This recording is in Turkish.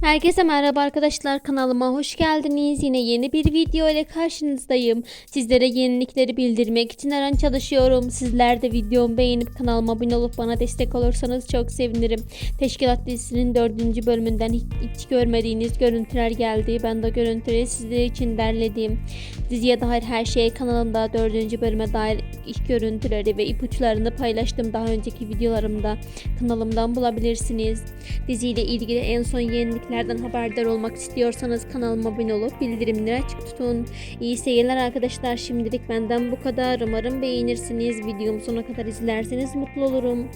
Herkese merhaba arkadaşlar kanalıma hoş geldiniz. Yine yeni bir video ile karşınızdayım. Sizlere yenilikleri bildirmek için her an çalışıyorum. Sizler de videomu beğenip kanalıma abone olup bana destek olursanız çok sevinirim. Teşkilat dizisinin dördüncü bölümünden hiç, görmediğiniz görüntüler geldi. Ben de görüntüleri sizler için derledim. Diziye dair her şey kanalımda dördüncü bölüme dair ilk görüntüleri ve ipuçlarını paylaştım daha önceki videolarımda kanalımdan bulabilirsiniz. Diziyle ilgili en son yeniliklerden haberdar olmak istiyorsanız kanalıma abone olup bildirimleri açık tutun. İyi seyirler arkadaşlar. Şimdilik benden bu kadar. Umarım beğenirsiniz. Videomu sona kadar izlerseniz mutlu olurum.